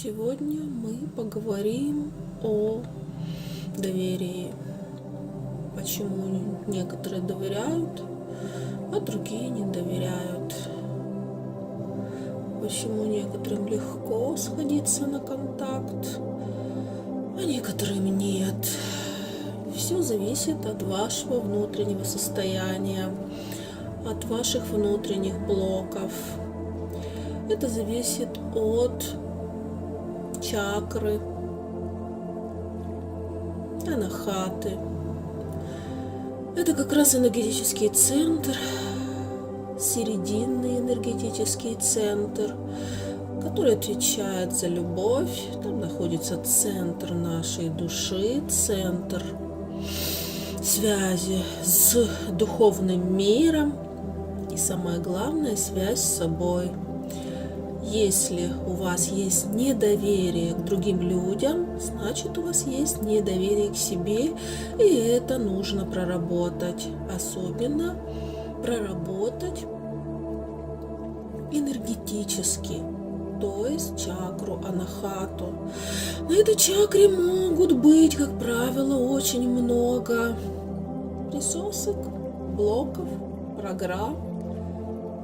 Сегодня мы поговорим о доверии. Почему некоторые доверяют, а другие не доверяют. Почему некоторым легко сходиться на контакт, а некоторым нет. Все зависит от вашего внутреннего состояния, от ваших внутренних блоков. Это зависит от чакры, анахаты. Это как раз энергетический центр, серединный энергетический центр, который отвечает за любовь. Там находится центр нашей души, центр связи с духовным миром и самое главное связь с собой – если у вас есть недоверие к другим людям, значит у вас есть недоверие к себе, и это нужно проработать. Особенно проработать энергетически, то есть чакру анахату. На этой чакре могут быть, как правило, очень много присосок, блоков, программ,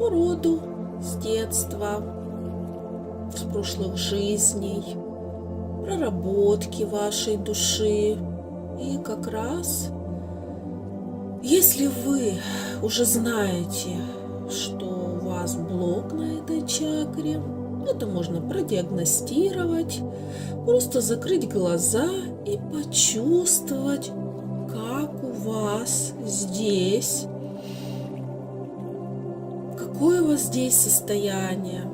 уроду с детства, прошлых жизней, проработки вашей души. И как раз, если вы уже знаете, что у вас блок на этой чакре, это можно продиагностировать, просто закрыть глаза и почувствовать, как у вас здесь, какое у вас здесь состояние,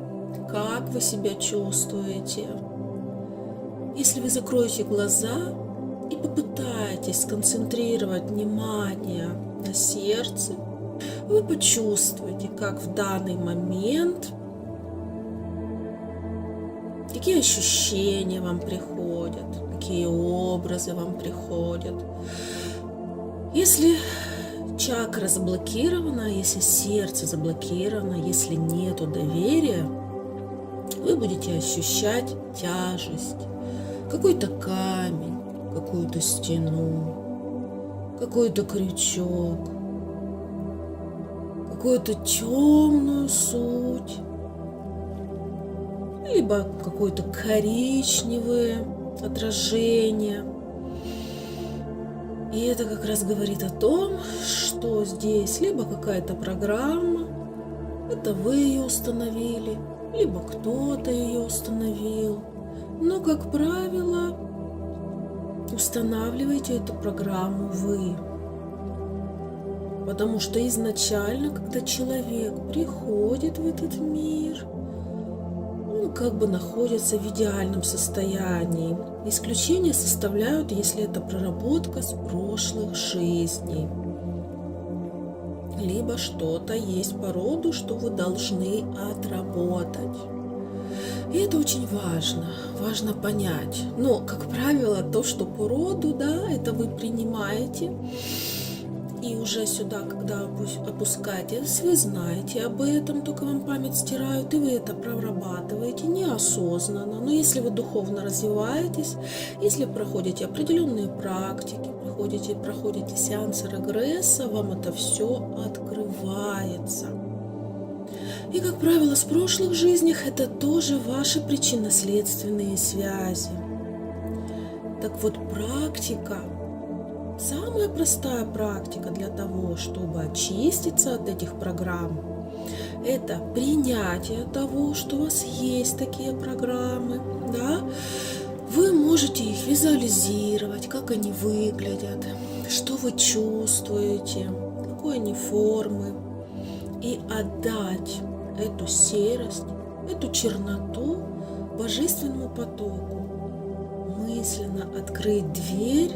как вы себя чувствуете. Если вы закроете глаза и попытаетесь сконцентрировать внимание на сердце, вы почувствуете, как в данный момент какие ощущения вам приходят, какие образы вам приходят. Если чакра заблокирована, если сердце заблокировано, если нету доверия, вы будете ощущать тяжесть, какой-то камень, какую-то стену, какой-то крючок, какую-то темную суть, либо какое-то коричневое отражение. И это как раз говорит о том, что здесь либо какая-то программа, это вы ее установили, либо кто-то ее установил. Но, как правило, устанавливаете эту программу вы. Потому что изначально, когда человек приходит в этот мир, он как бы находится в идеальном состоянии. Исключения составляют, если это проработка с прошлых жизней либо что-то есть по роду, что вы должны отработать. И это очень важно, важно понять. Но, как правило, то, что по роду, да, это вы принимаете. И уже сюда, когда опускаетесь, вы знаете об этом, только вам память стирают, и вы это прорабатываете неосознанно. Но если вы духовно развиваетесь, если проходите определенные практики, проходите, проходите сеансы регресса, вам это все открывается. И, как правило, с прошлых жизнях это тоже ваши причинно-следственные связи. Так вот, практика, самая простая практика для того, чтобы очиститься от этих программ, это принятие того, что у вас есть такие программы, да, вы можете их визуализировать, как они выглядят, что вы чувствуете, какой они формы, и отдать эту серость, эту черноту божественному потоку. Мысленно открыть дверь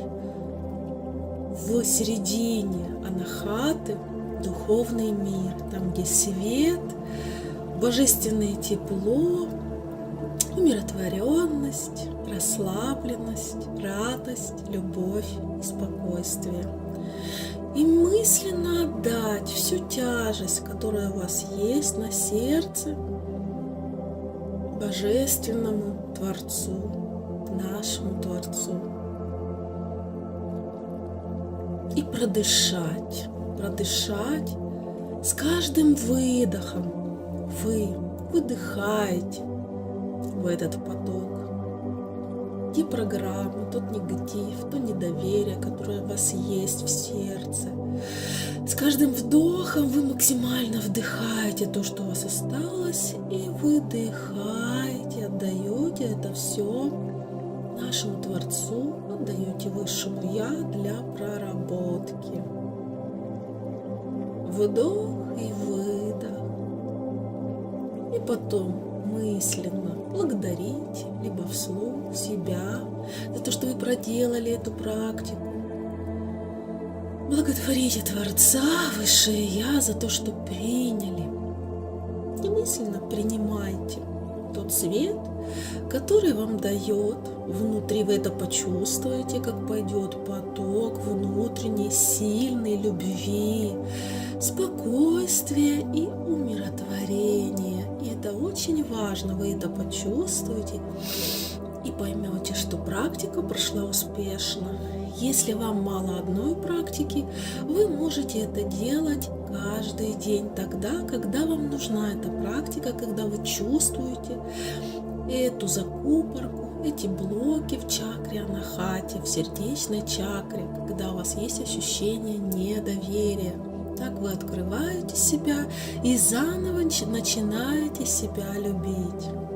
в середине анахаты, духовный мир, там, где свет, божественное тепло, умиротворенность, расслабленность, радость, любовь спокойствие. И мысленно отдать всю тяжесть, которая у вас есть на сердце, Божественному Творцу, нашему Творцу. И продышать, продышать с каждым выдохом. Вы выдыхаете в этот поток те программы, тот негатив, то недоверие, которое у вас есть в сердце. С каждым вдохом вы максимально вдыхаете то, что у вас осталось, и выдыхаете, отдаете это все нашему Творцу, отдаете Высшему Я для проработки. Вдох и выдох. И потом мысленно благодарите, либо вслух себя за то, что вы проделали эту практику. Благодарите Творца, Высшее Я, за то, что приняли. И мысленно принимайте тот свет, который вам дает. Внутри вы это почувствуете, как пойдет поток внутренней сильной любви, спокойствия и умиротворения. И это очень важно, вы это почувствуете и поймете, что практика прошла успешно. Если вам мало одной практики, вы можете это делать каждый день тогда, когда вам нужна эта практика, когда вы чувствуете эту закупорку, эти блоки в чакре анахате, в сердечной чакре, когда у вас есть ощущение недоверия. Так вы открываете себя и заново начинаете себя любить.